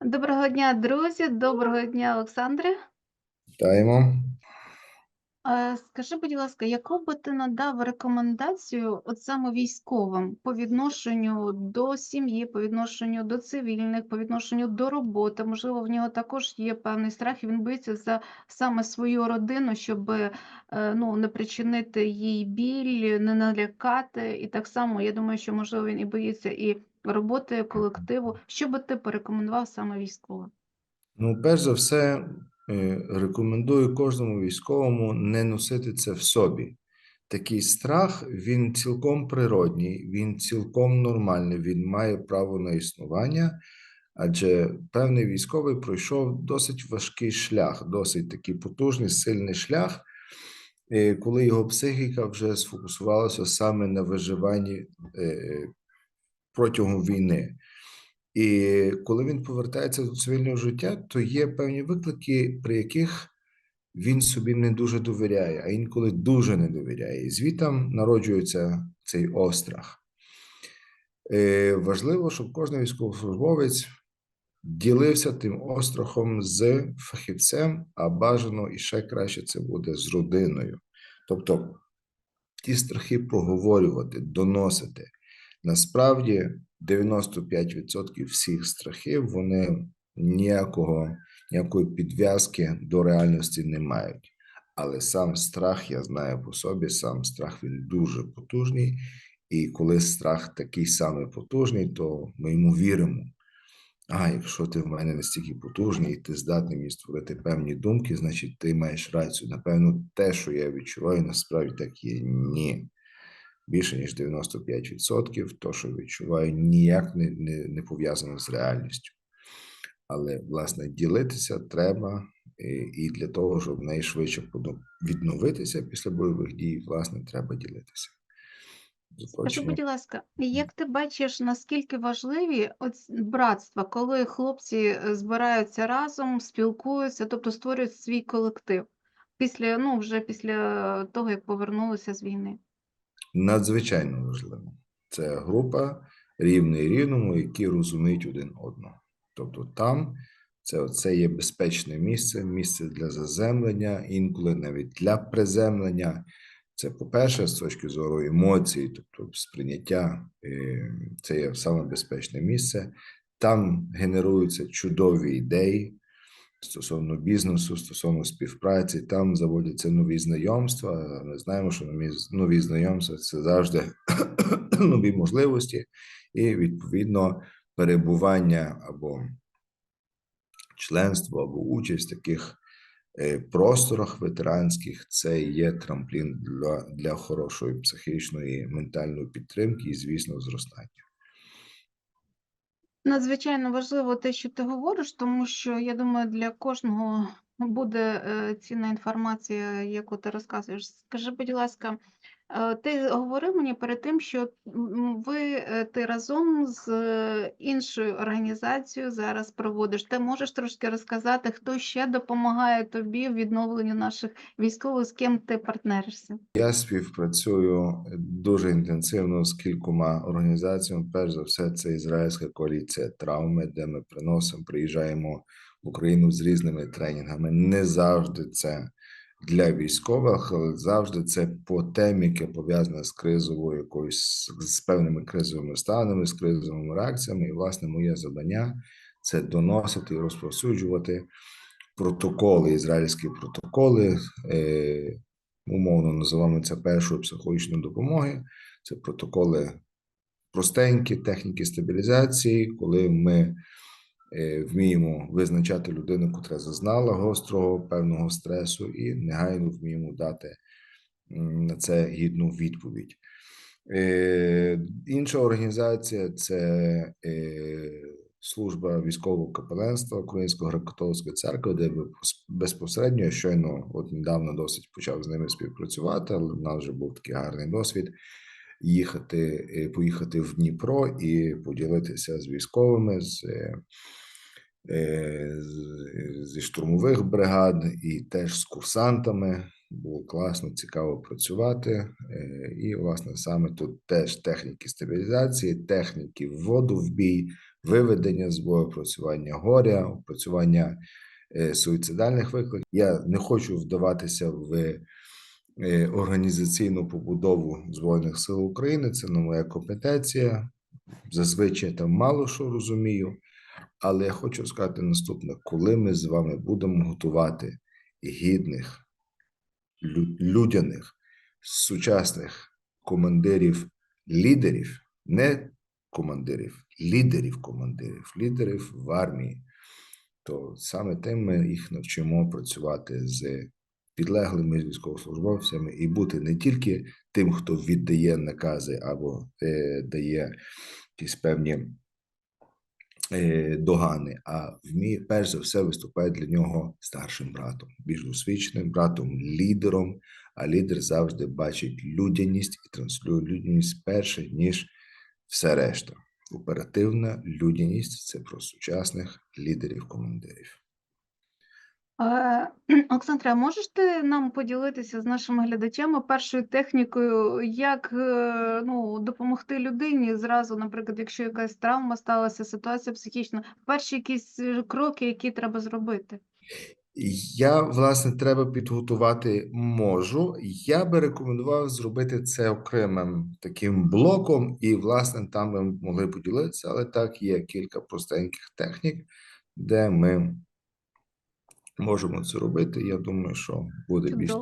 Доброго дня, друзі! Доброго дня, Олександре! Вітаємо. Скажи, будь ласка, яку би ти надав рекомендацію от саме військовим по відношенню до сім'ї, по відношенню до цивільних, по відношенню до роботи? Можливо, в нього також є певний страх, і він боїться за саме свою родину, щоб е, ну, не причинити їй біль, не налякати. І так само, я думаю, що можливо він і боїться і роботи колективу. Що би ти порекомендував саме військовим? Ну, перш за все, рекомендую кожному військовому не носити це в собі. Такий страх, він цілком природній, він цілком нормальний, він має право на існування, адже певний військовий пройшов досить важкий шлях, досить такий потужний, сильний шлях, е, коли його психіка вже сфокусувалася саме на виживанні е, протягом війни. І коли він повертається до цивільного життя, то є певні виклики, при яких він собі не дуже довіряє, а інколи дуже не довіряє. І звідтам народжується цей острах. Е, Важливо, щоб кожен військовослужбовець ділився тим острахом з фахівцем, а бажано і ще краще це буде з родиною. Тобто ті страхи проговорювати, доносити. Насправді 95% всіх страхів вони ніякого, ніякої підв'язки до реальності не мають. Але сам страх, я знаю по собі, сам страх він дуже потужний. І коли страх такий самий потужний, то ми йому віримо. А якщо ти в мене настільки потужний, і ти здатний мені створити певні думки, значить ти маєш рацію. Напевно, те, що я відчуваю, насправді так є. Ні більше ніж 95%, то, що відчуваю, ніяк не, не, не пов'язано з реальністю. Але, власне, ділитися треба, і, і для того, щоб найшвидше відновитися після бойових дій, власне, треба ділитися. Скажи, будь ласка, як ти бачиш, наскільки важливі оць братства, коли хлопці е, збираються разом, спілкуються, тобто створюють свій колектив після, ну, вже після того, як повернулися з війни? Надзвичайно важливо. Це група рівний рівному, які розуміють один одного. Тобто там це, це є безпечне місце, місце для заземлення, інколи навіть для приземлення. Це, по-перше, з точки зору емоцій, тобто сприйняття, е, це є саме безпечне місце. Там генеруються чудові ідеї, стосовно бізнесу, стосовно співпраці, там заводяться нові знайомства. Ми знаємо, що нові, нові знайомства це завжди нові можливості, і відповідно перебування або членство, або участь в таких е, просторах ветеранських це є трамплін для, для хорошої психічної ментальної підтримки і, звісно, зростання. Надзвичайно важливо те, що ти говориш, тому що я думаю, для кожного буде е, цінна інформація, яку ти розказуєш. Скажи, будь ласка, ти говорив мені перед тим, що ви е, ти разом з іншою організацією зараз проводиш. Ти можеш трошки розказати, хто ще допомагає тобі в відновленні наших військових, з ким ти партнеришся? Я співпрацюю дуже інтенсивно з кількома організаціями. Перш за все, це ізраїльська коаліція травми, де ми приносимо, приїжджаємо в Україну з різними тренінгами. Не завжди це для військових, але завжди це по темі, яка пов'язана з кризовою якоюсь з певними кризовими станами, з кризовими реакціями. І власне моє завдання це доносити і розповсюджувати протоколи, ізраїльські протоколи. Е, умовно називаємо це першою психологічної допомоги. Це протоколи простенькі техніки стабілізації, коли ми вміємо визначати людину, котра зазнала гострого певного стресу, і негайно вміємо дати на це гідну відповідь. Е, інша організація це е, служба військового капеланства Української греко-католицької церкви, де безпосередньо щойно от недавно досить почав з ними співпрацювати, але в нас вже був такий гарний досвід. Їхати, е, поїхати в Дніпро і поділитися з військовими з, зі штурмових бригад і теж з курсантами. Було класно, цікаво працювати, і, власне, саме тут теж техніки стабілізації, техніки вводу в бій, виведення з бою, опрацювання горя, опрацювання е, суїцидальних викликів. Я не хочу вдаватися в е, організаційну побудову Збройних сил України. Це не моя компетенція. Зазвичай там мало що розумію. Але я хочу сказати наступне: коли ми з вами будемо готувати гідних, людяних, сучасних командирів, лідерів, не командирів, лідерів командирів, лідерів в армії, то саме тим ми їх навчимо працювати з підлеглими військовослужбовцями і бути не тільки тим, хто віддає накази або е, дає якісь певні догани, а вміє перш за все виступає для нього старшим братом, більш досвідченим братом, лідером. А лідер завжди бачить людяність і транслює людяність перше, ніж все решта. Оперативна людяність це про сучасних лідерів-командирів. Е, Олександре, а можеш ти нам поділитися з нашими глядачами першою технікою, як е, ну, допомогти людині зразу, наприклад, якщо якась травма сталася, ситуація психічна, перші якісь е, кроки, які треба зробити? Я, власне, треба підготувати можу. Я би рекомендував зробити це окремим таким блоком, і, власне, там ми могли поділитися, але так є кілька простеньких технік, де ми можемо це робити. Я думаю, що буде більш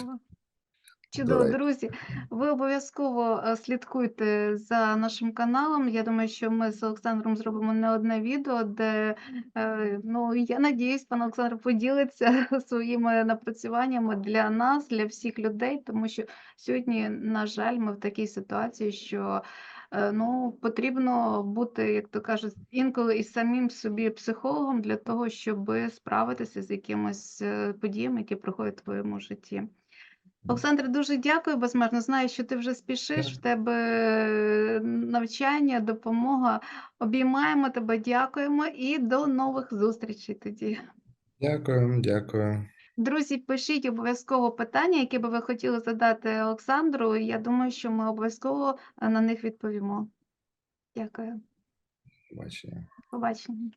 Чудово. Давай. друзі. Ви обов'язково е, слідкуйте за нашим каналом. Я думаю, що ми з Олександром зробимо не одне відео, де е, ну я надіюсь, пан Олександр поділиться своїми напрацюваннями для нас, для всіх людей, тому що сьогодні, на жаль, ми в такій ситуації, що ну потрібно бути, як то кажуть, інколи і самим собі психологом для того, щоб справитися з якимось е, подіями, які проходять в твоєму житті. Олександр, дуже дякую безмежно. Знаю, що ти вже спішиш, в тебе е, навчання, допомога. Обіймаємо тебе, дякуємо і до нових зустрічей тоді. Дякую, дякую. Друзі, пишіть обов'язково питання, які би ви хотіли задати Олександру. Я думаю, що ми обов'язково е, на них відповімо. Дякую. Побачення. Побачення.